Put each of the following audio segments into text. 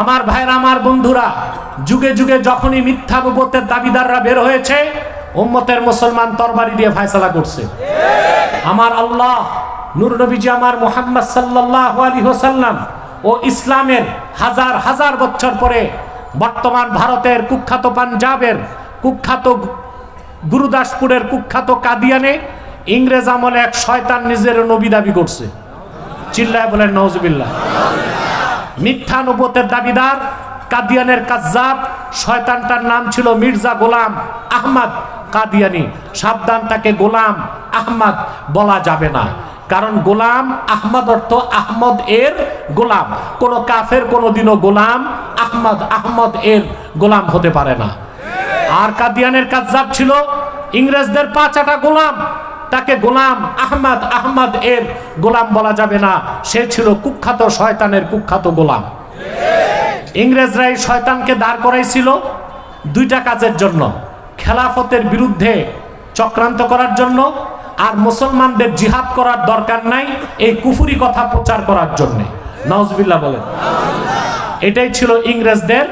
আমার ভাইরা আমার বন্ধুরা, যুগে যুগে যখনই মিথ্যা নবতের দাবিদাররা বের হয়েছে, উম্মতের মুসলমান তরবারি দিয়ে ফায়সালা করছে। আমার আল্লাহ, নূর নবীজি আমার মোহাম্মদ সাল্লাল্লাহু আলাইহি ওয়াসাল্লাম ও ইসলামের হাজার হাজার বছর পরে বর্তমান ভারতের কুখ্যাত পাঞ্জাবের কুখ্যাত গুরুদাসপুরের কুখ্যাত কাদিয়ানে ইংরেজ আমলে এক শয়তান নিজের নবী দাবি করছে। চিল্লায় বলেন নওজবিল্লাহ মিথ্যা নবতের দাবিদার, কাদিয়ানের কাজ্জাব, শয়তানটার নাম ছিল মির্জা গোলাম আহমদ কাদিয়ানি। সাবধান তাকে গোলাম আহমদ বলা যাবে না। কারণ গোলাম আহমদ অর্থ আহমদ এর গোলাম। কোন কাফের কোনোদিনও গোলাম আহমদ আহমদ এর গোলাম হতে পারে না। আর কাদিয়ানের কাজ্জাব ছিল ইংরেজদের পাঁচাটা গোলাম। তাকে গোলাম আহমদ আহমদ এর গোলাম বলা যাবে না। সে ছিল কুখ্যাত শয়তানের কুখ্যাত গোলাম। ইংরেজরা এই শয়তানকে দাঁড় করাইছিল দুইটা কাজের জন্য। খেলাফতের বিরুদ্ধে চক্রান্ত করার জন্য আর মুসলমানদের জিহাদ করার দরকার নাই এই কুফুরি কথা প্রচার করার জন্য। নওয়াজবিল্লাহ বলেন। এটাই ছিল ইংরেজদের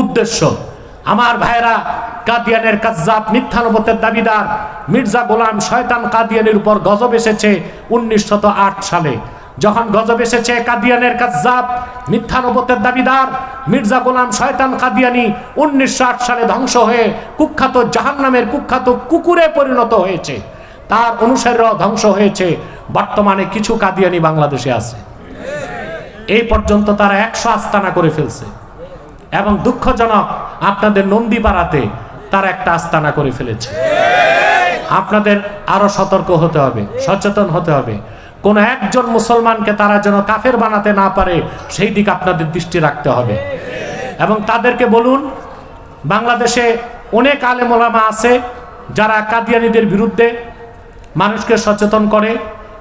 উদ্দেশ্য। আমার ভাইরা কাদিয়ানের কাজ্জাব মিথ্যানবতের দাবিদার। মির্জা গোলাম শয়তান কাদিয়ানের উপর গজব এসেছে উনিশশো আট সালে। যখন গজব এসেছে কাদিয়ানের কাজ্জাব মিথ্যানবতের দাবিদার, মির্জা গোলাম শয়তান কাদিয়ানি উনিশশো সালে ধ্বংস হয়ে কুখ্যাত জাহান্নামের কুখ্যাত কুকুরে পরিণত হয়েছে। তার অনুসারীরাও ধ্বংস হয়েছে। বর্তমানে কিছু কাদিয়ানি বাংলাদেশে আছে। এই পর্যন্ত তারা একশো আস্তানা করে ফেলছে। এবং দুঃখজনক, আপনাদের নন্দীপাড়াতে তারা একটা আস্তানা করে ফেলেছে। আপনাদের আরও সতর্ক হতে হবে, সচেতন হতে হবে। কোন একজন মুসলমানকে তারা যেন কাফের বানাতে না পারে, সেই দিকে আপনাদের দৃষ্টি রাখতে হবে। এবং তাদেরকে বলুন, বাংলাদেশে অনেক আলেমোলামা আছে যারা কাদিয়ানিদের বিরুদ্ধে মানুষকে সচেতন করে।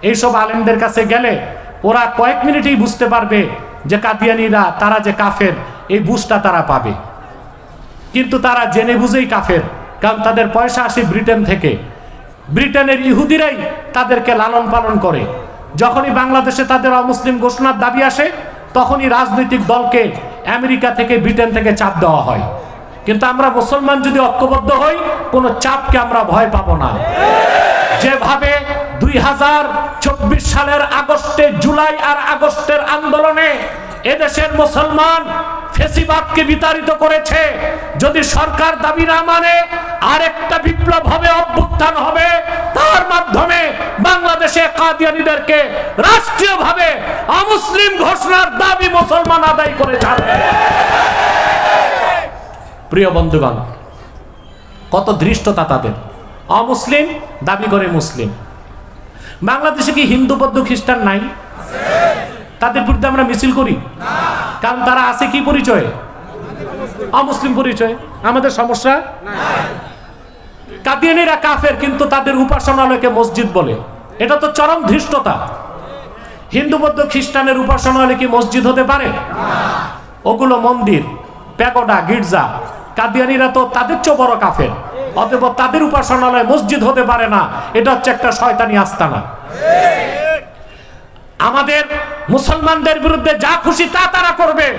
এইসব আলেমদের কাছে গেলে ওরা কয়েক মিনিটেই বুঝতে পারবে যে কাদিয়ানিরা, তারা যে কাফের, এই বুঝটা তারা পাবে। কিন্তু তারা জেনে বুঝেই কাফের, কারণ তাদের পয়সা আসে ব্রিটেন থেকে। ব্রিটেনের ইহুদিরাই তাদেরকে লালন পালন করে। যখনই বাংলাদেশে তাদের অমুসলিম ঘোষণার দাবি আসে, তখনই রাজনৈতিক দলকে আমেরিকা থেকে ব্রিটেন থেকে চাপ দেওয়া হয়। কিন্তু আমরা মুসলমান যদি ঐক্যবদ্ধ হই, কোনো চাপকে আমরা ভয় পাবো না। যেভাবে দুই হাজার চব্বিশ সালের আগস্টে জুলাই আর আগস্টের আন্দোলনে এদেশের মুসলমান ফেসিবাদকে বিতাড়িত করেছে। যদি সরকার দাবি না মানে আরেকটা বিপ্লব হবে, অভ্যুত্থান হবে। তার মাধ্যমে বাংলাদেশে কাদিয়ানিদেরকে রাষ্ট্রীয়ভাবে অমুসলিম ঘোষণার দাবি মুসলমান আদায় করে যাবে। প্রিয় বন্ধুগণ, কত ধৃষ্টতা তাদের। অমুসলিম, দাবি করে মুসলিম। বাংলাদেশে কি হিন্দু, বৌদ্ধ, খ্রিস্টান নাই? তাদের বিরুদ্ধে আমরা মিছিল করি? কারণ তারা আছে কি পরিচয়? অমুসলিম পরিচয়। আমাদের সমস্যা? কাদিয়ানিরা কাফের, কিন্তু তাদের উপাসনালয়কে মসজিদ বলে। এটা তো চরম ধৃষ্টতা। হিন্দু, বৌদ্ধ, খ্রিস্টানের উপাসনালয় কি মসজিদ হতে পারে? ওগুলো মন্দির, প্যাগোডা, গির্জা। কাদিয়ানিরা তো তাদের চেয়েও বড় কাফের। অতএব তাদের উপাসনালয় মসজিদ হতে পারে না। এটা হচ্ছে একটা শয়তানি আস্তানা। আমাদের মুসলমানদের বিরুদ্ধে যা খুশি তা তারা করবে।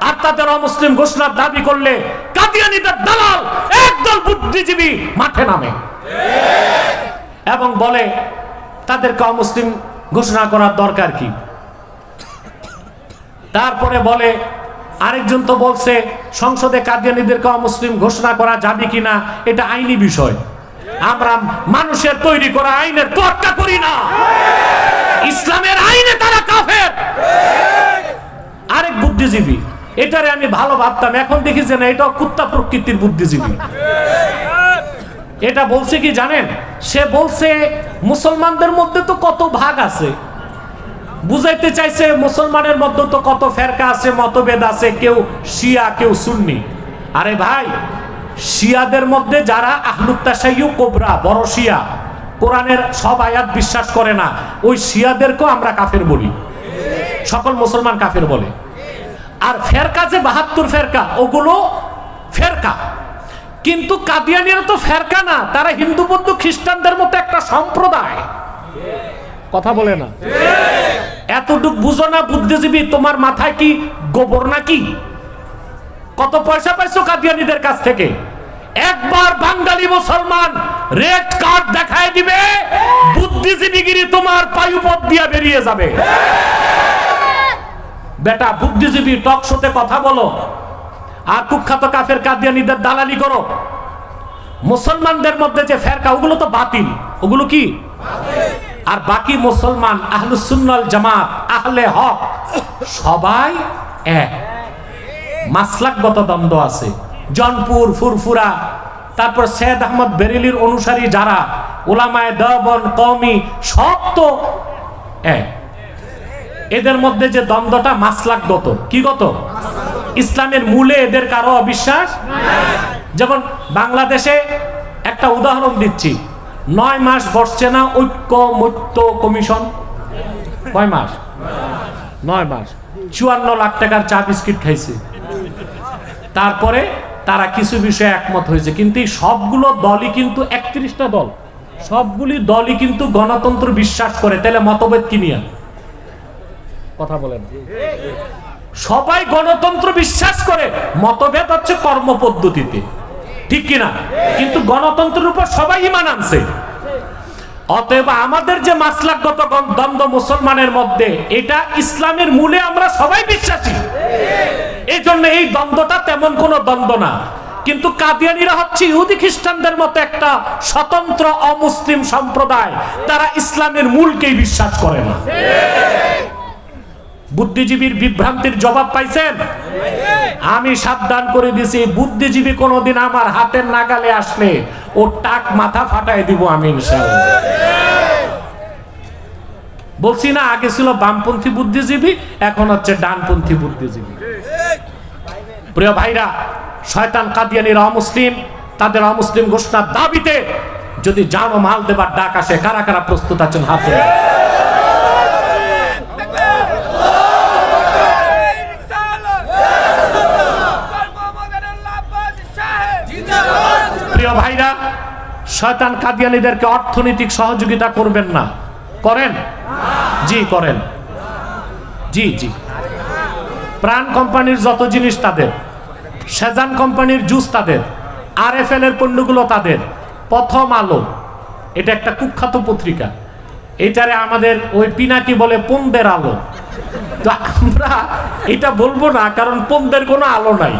আর তাদের অমুসলিম ঘোষণার দাবি করলে কাদিয়ানিদের দালাল একদল বুদ্ধিজীবী মাঠে নামে। এবং বলে, তাদেরকে অমুসলিম ঘোষণা করার দরকার কি? তারপরে বলে, আরেকজন তো বলছে, সংসদে কাদিয়ানিদেরকে অমুসলিম ঘোষণা করা যাবে কিনা, এটা আইনি বিষয়। আমরা মানুষের তৈরি করা আইনের তোয়াক্কা করি না। ইসলামের আইনে তারা আরেক বুদ্ধিজীবী। এটারে আমি ভালো ভাবতাম, এখন দেখি যে না এটা কুত্তা প্রকৃতির বুদ্ধিজীবী। এটা বলছে কি জানেন? সে বলছে, মুসলমানদের মধ্যে তো কত ভাগ আছে। বুঝাইতে চাইছে, মুসলমানের মধ্যে তো কত ফেরকা আছে, মতভেদ আছে, কেউ শিয়া, কেউ সুন্নি। আরে ভাই, শিয়াদের মধ্যে যারা আহলুত্তাশাইউ কোবরা, বড় শিয়া কোরআনের সব আয়াত বিশ্বাস করে না। ওই শিয়াদেরকেও আমরা কাফের বলি। সকল মুসলমান কাফের বলে। আর ফেরকা যে বাহাত্তর ফেরকা, ওগুলো ফেরকা। কিন্তু কাদিয়ানিরা তো ফেরকা না, তারা হিন্দু, বৌদ্ধ, খ্রিস্টানদের মতো একটা সম্প্রদায়। কথা বলে না? এতটুক বুঝো না বুদ্ধিজীবী, তোমার মাথায় কি গোবর নাকি? কত পয়সা পাইছো কাদিয়ানিদের কাছ থেকে? একবার বাঙালি মুসলমান রেড কার্ড দেখায় দিবে, বুদ্ধিজীবীগিরি তোমার পায়ুপথ দিয়ে বেরিয়ে যাবে। বেটা, বুদ্ধিজীবী টক শোতে কথা বলো, আর কুখ্যাত কাফের কাদিয়ানিদের দালালি করো। মুসলমানদের মধ্যে যে ফেরকা, ওগুলো তো বাতিল। ওগুলো কি? আর বাকি মুসলমান আহলুসুন্নাল জামাত, আহলে হক, সবাই এক। মাসলাকগত দ্বন্দ্ব আছে। জনপুর, ফুরফুরা, তারপর সৈয়দ আহমদ বেরেলির অনুসারী যারা, ওলামায় দবন কওমি, সব তো এক। এদের মধ্যে যে দ্বন্দ্বটা মাসলাকগত কি গত? ইসলামের মূলে এদের কারও অবিশ্বাস? যেমন বাংলাদেশে একটা উদাহরণ দিচ্ছি। নয় মাস বসছে না ঐক্য মৈত্য কমিশন? কয় মাস? নয় মাস। চুয়ান্ন লাখ টাকার চা বিস্কিট খাইছে। তারপরে তারা কিছু বিষয়ে একমত হয়েছে। কিন্তু এই সবগুলো দলই কিন্তু একত্রিশটা দল। সবগুলি দলই কিন্তু গণতন্ত্র বিশ্বাস করে। তাহলে মতভেদ কি নিয়ে কথা বলেন। সবাই গণতন্ত্র বিশ্বাস করে। মতভেদ হচ্ছে কর্ম পদ্ধতিতে ঠিক কিনা? কিন্তু গণতন্ত্রের উপর সবাই ইমান আনছে। অতএব আমাদের যে মাসলাকগত গণ- দ্বন্দ্ব মুসলমানের মধ্যে, এটা ইসলামের মূলে আমরা সবাই বিশ্বাসী। এই জন্য এই দ্বন্দ্বটা তেমন কোনো দ্বন্দ্ব না। কিন্তু কাদিয়ানিরা হচ্ছে ইহুদি খ্রিস্টানদের মতো একটা স্বতন্ত্র অমুসলিম সম্প্রদায়। তারা ইসলামের মূলকেই বিশ্বাস করে না। বুদ্ধিজীবীর বিভ্রান্তির জবাব পাইছেন? আমি সাবধান করে দিছি বুদ্ধিজীবী কোনোদিন আমার হাতের নাগালে আসলে ও টাক মাথা ফাটাই দিব আমি বলছি না, আগে ছিল বামপন্থী বুদ্ধিজীবী, এখন হচ্ছে ডানপন্থী বুদ্ধিজীবী। প্রিয় ভাইরা, শয়তান কাদিয়ানির অমুসলিম, তাদের অমুসলিম ঘোষণার দাবিতে যদি জানো মাল দেবার ডাক আসে, কারা কারা প্রস্তুত আছেন হাতে? প্রিয় ভাইরা, শয়তান কাদিয়ানিদেরকে অর্থনৈতিক সহযোগিতা করবেন না। করেন? জি করেন। জি জি। প্রাণ কোম্পানির যত জিনিস তাদের, সেজান কোম্পানির জুস তাদের আর এফ এর পণ্যগুলো তাদের, প্রথম আলো, এটা একটা কুখ্যাত পত্রিকা। এটারে আমাদের ওই পিনাকি বলে পন্দের আলো। তো আমরা এটা বলব না, কারণ পন্দের কোনো আলো নাই।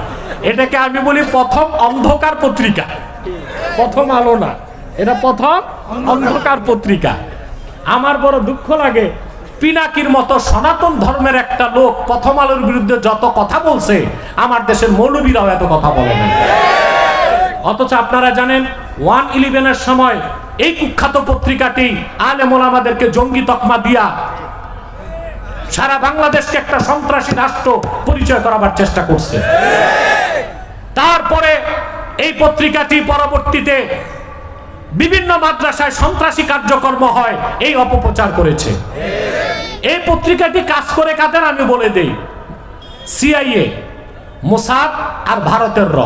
এটাকে আমি বলি প্রথম অন্ধকার পত্রিকা। প্রথম আলো না, এটা প্রথম অন্ধকার পত্রিকা। আমার বড় দুঃখ লাগে পিনাকির মতো সনাতন ধর্মের একটা লোক প্রথম আলোর বিরুদ্ধে যত কথা বলছে, আমার দেশের মৌলবীরাও এত কথা বলে না। অথচ আপনারা জানেন, ওয়ান ইলেভেনের সময় এই কুখ্যাত পত্রিকাটি আলে মোলামাদেরকে জঙ্গি তকমা দিয়া সারা বাংলাদেশকে একটা সন্ত্রাসী রাষ্ট্র পরিচয় করাবার চেষ্টা করছে। তারপরে এই পত্রিকাটি পরবর্তীতে বিভিন্ন মাদ্রাসায় সন্ত্রাসী কার্যকর্ম হয়, এই অপপ্রচার করেছে। এই পত্রিকাটি কাজ করে কাদের আমি বলে দেই? সিআইএ মোসাদ আর ভারতের র।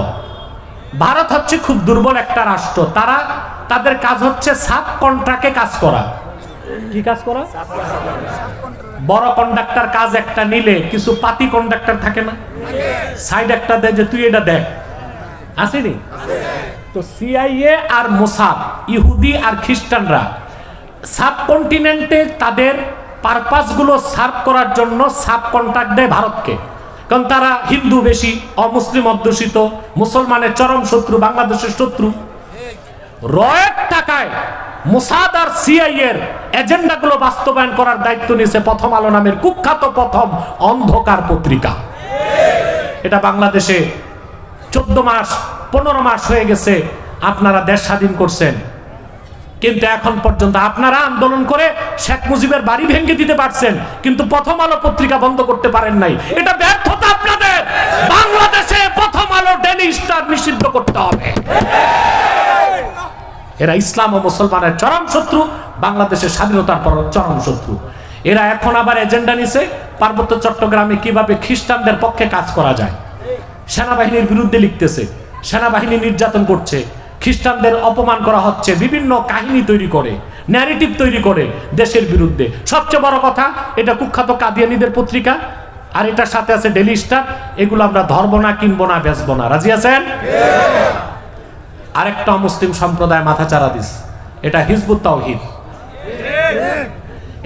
ভারত হচ্ছে খুব দুর্বল একটা রাষ্ট্র। তারা, তাদের কাজ হচ্ছে সাব কন্ট্রাক্টে কাজ করা। কি কাজ করা? বড় কন্ডাক্টর কাজ একটা নিলে কিছু পাতি কন্ডাক্টর থাকে না? সাইড একটা দেয় যে তুই এটা দেখ। আসেনি তো সিআইএ আর মোসাদ, ইহুদি আর খ্রিস্টানরা, সাবকন্টিনেন্টে তাদের পারপাসগুলো সার্ভ করার জন্য সাব কন্ট্রাক্ট দেয় ভারতকে। কারণ তারা হিন্দু বেশি, অমুসলিম অধ্যুষিত, মুসলমানের চরম শত্রু, বাংলাদেশের শত্রু। রয়ের টাকায় মোসাদ আর সিআই এর এজেন্ডাগুলো বাস্তবায়ন করার দায়িত্ব নিয়েছে প্রথম আলো নামের কুখ্যাত প্রথম অন্ধকার পত্রিকা। এটা বাংলাদেশে চোদ্দ মাস, পনেরো মাস হয়ে গেছে, আপনারা দেশ স্বাধীন করছেন। কিন্তু এখন পর্যন্ত আপনারা আন্দোলন করে শেখ মুজিবের বাড়ি ভেঙে দিতে পারছেন, কিন্তু প্রথম আলো পত্রিকা বন্ধ করতে পারেন নাই। এটা ব্যর্থতা আপনাদের। বাংলাদেশে প্রথম আলো ডেলি স্টার নিষিদ্ধ করতে হবে। এরা ইসলাম ও মুসলমানের চরম শত্রু, বাংলাদেশের স্বাধীনতার পর চরম শত্রু। এরা এখন আবার এজেন্ডা নিছে, পার্বত্য চট্টগ্রামে কীভাবে খ্রিস্টানদের পক্ষে কাজ করা যায়। সেনাবাহিনীর বিরুদ্ধে লিখতেছে, সেনাবাহিনী নির্যাতন করছে খ্রিস্টানদের অপমান করা হচ্ছে, বিভিন্ন কাহিনী তৈরি করে ন্যারেটিভ তৈরি করে দেশের বিরুদ্ধে। সবচেয়ে বড় কথা, এটা কুখ্যাত কাদিয়ানিদের পত্রিকা, আর এটার সাথে আছে ডেলি স্টার, এগুলো আমরা ধরব না, কিনবো না, বেচবো না। রাজি আছেন? আরেকটা মুসলিম সম্প্রদায় মাথা চারা দিস, এটা হিজবুত তাওহিদ।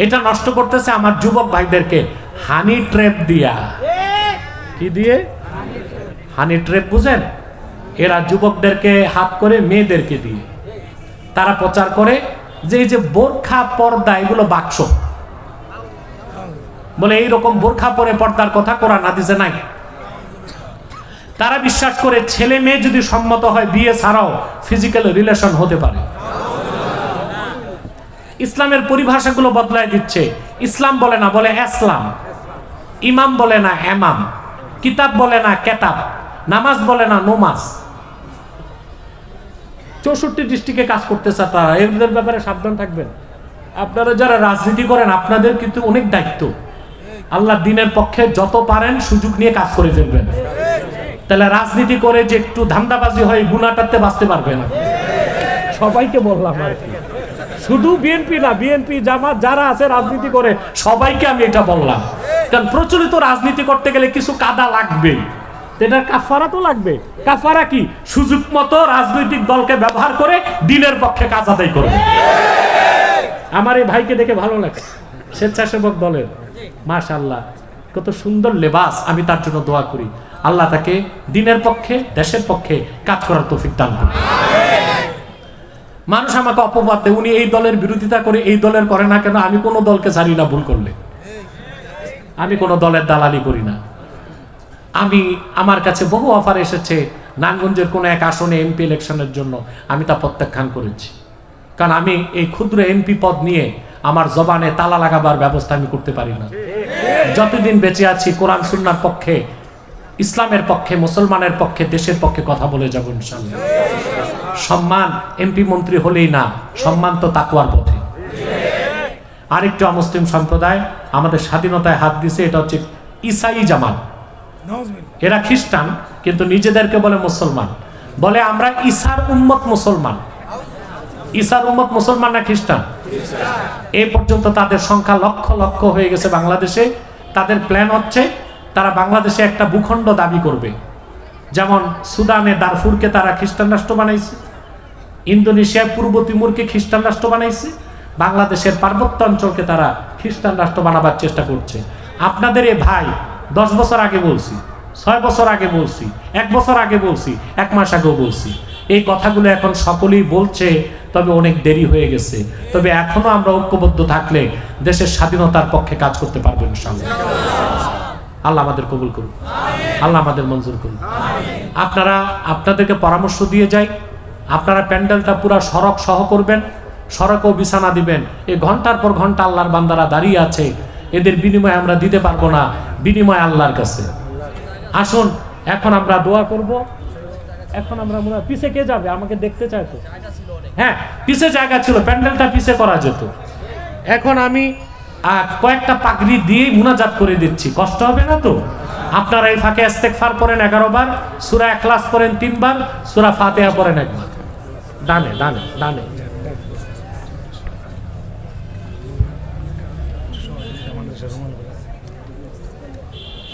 এটা নষ্ট করতেছে আমার যুবক ভাইদেরকে, হানি ট্রেপ দিয়া। কি দিয়ে? হানি ট্রেপ বুঝেন? এরা যুবকদেরকে হাত করে মেয়েদেরকে দিয়ে। তারা প্রচার করে যে এই যে বোরখা পর্দা, এগুলো বাক্স। বলে এইরকম বোরখা পরে পর্দার কথা কোরআন হাদিসে নাই। তারা বিশ্বাস করে ছেলে মেয়ে যদি সম্মত হয় বিয়ে ছাড়াও ফিজিক্যাল রিলেশন হতে পারে। ইসলামের পরিভাষাগুলো বদলায় দিচ্ছে। ইসলাম বলে না, বলে ইসলাম। ইমাম বলে না এমাম কিতাব বলে না কেতাব। নামাজ বলে না নোমাজ। চৌষট্টি ডিস্ট্রিক্টে কাজ করতেছে তারা। এদের ব্যাপারে সাবধান থাকবেন। আপনারা যারা রাজনীতি করেন, আপনাদের কিন্তু অনেক দায়িত্ব। আল্লাহ দিনের পক্ষে যত পারেন সুযোগ নিয়ে কাজ করে ফেলবেন। তাহলে রাজনীতি করে যে একটু ধান্দাবাজি হয় গুণাটাতে বাঁচতে পারবে না। সবাইকে বললাম আর কি। শুধু বিএনপি না, বিএনপি, জামাত যারা আছে, রাজনীতি করে, সবাইকে আমি এটা বললাম। কারণ প্রচলিত রাজনীতি করতে গেলে কিছু কাদা লাগবে কাফারা তো লাগবে। কাফারা কি? সুযোগ মতো রাজনৈতিক দলকে ব্যবহার করে দিনের পক্ষে কাজ আদায় করবে। আমার এই ভাইকে দেখে ভালো লাগে। স্বেচ্ছাসেবক দলের। মাশাল্লাহ কত সুন্দর লেবাস আমি তার জন্য দোয়া করি। আল্লাহ তাকে দিনের পক্ষে, দেশের পক্ষে কাজ করার তৌফিক দান করুন। মানুষ আমাকে অপবাদ দেয়, উনি এই দলের বিরোধিতা করে এই দলের করে না কেন? আমি কোনো দলকে ছাড়ি না ভুল করলে। আমি কোনো দলের দালালি করি না। আমি আমার কাছে বহু অফার এসেছে নানগঞ্জের কোনো এক আসনে এমপি ইলেকশনের জন্য। আমি তা প্রত্যাখ্যান করেছি। কারণ আমি এই ক্ষুদ্র এমপি পদ নিয়ে আমার জবানে তালা লাগাবার ব্যবস্থা আমি করতে পারি না। যতদিন বেঁচে আছি, কোরআন সুন্নার পক্ষে, ইসলামের পক্ষে, মুসলমানের পক্ষে, দেশের পক্ষে কথা বলে যাব ইনশাল্লাহ সম্মান এমপি মন্ত্রী হলেই না, সম্মান তো তাকুয়ার পথে। আরেকটা মুসলিম সম্প্রদায় আমাদের স্বাধীনতায় হাত দিছে এটা হচ্ছে ইসাই জামাত। এরা খ্রিস্টান, কিন্তু নিজেদেরকে বলে মুসলমান। বলে, আমরা ইসার উম্মত মুসলমান। ইসার উম্মত মুসলমান না খ্রিস্টান? এই পর্যন্ত তাদের সংখ্যা লক্ষ লক্ষ হয়ে গেছে বাংলাদেশে। তাদের প্ল্যান হচ্ছে, তারা বাংলাদেশে একটা ভূখণ্ড দাবি করবে। যেমন সুদানে দারফুরকে তারা খ্রিস্টান রাষ্ট্র বানাইছে, ইন্দোনেশিয়ার পূর্ব তিমুরকে খ্রিস্টান রাষ্ট্র বানাইছে, বাংলাদেশের পার্বত্য অঞ্চলকে তারা খ্রিস্টান রাষ্ট্র বানাবার চেষ্টা করছে। আপনাদের এ ভাই দশ বছর আগে বলছি, ছয় বছর আগে বলছি, এক বছর আগে বলছি, এক মাস আগেও বলছি। এই কথাগুলো এখন সকলেই বলছে, তবে অনেক দেরি হয়ে গেছে। তবে এখনও আমরা ঐক্যবদ্ধ থাকলে দেশের স্বাধীনতার পক্ষে কাজ করতে পারব ইনশাল্লাহ আল্লাহ আমাদের কবুল করুন আল্লাহ আমাদের মঞ্জুর করুন আপনারা, আপনাদেরকে পরামর্শ দিয়ে যাই। আপনারা প্যান্ডেলটা পুরো সড়ক সহ করবেন, সড়কও বিছানা দিবেন। এই ঘণ্টার পর ঘণ্টা আল্লাহর বান্দারা দাঁড়িয়ে আছে। এদের বিনিময়ে আমরা দিতে পারব না, বিনিময় আল্লাহর কাছে। আসুন, এখন আমরা দোয়া করব। এখন আমরা মনে পিছে কে যাবে? আমাকে দেখতে চাই তো। হ্যাঁ পিছে জায়গা ছিল, প্যান্ডেলটা পিছে করা যেত। এখন আমি কয়েকটা পাগড়ি দিয়ে মুনাজাত করে দিচ্ছি। কষ্ট হবে না তো? আপনারা এই ফাঁকে ফার করেন এগারো বার, সুরা এখলাস করেন তিনবার সুরা ফাতেহা পড়েন একবার। ডানে ডানে ডানে।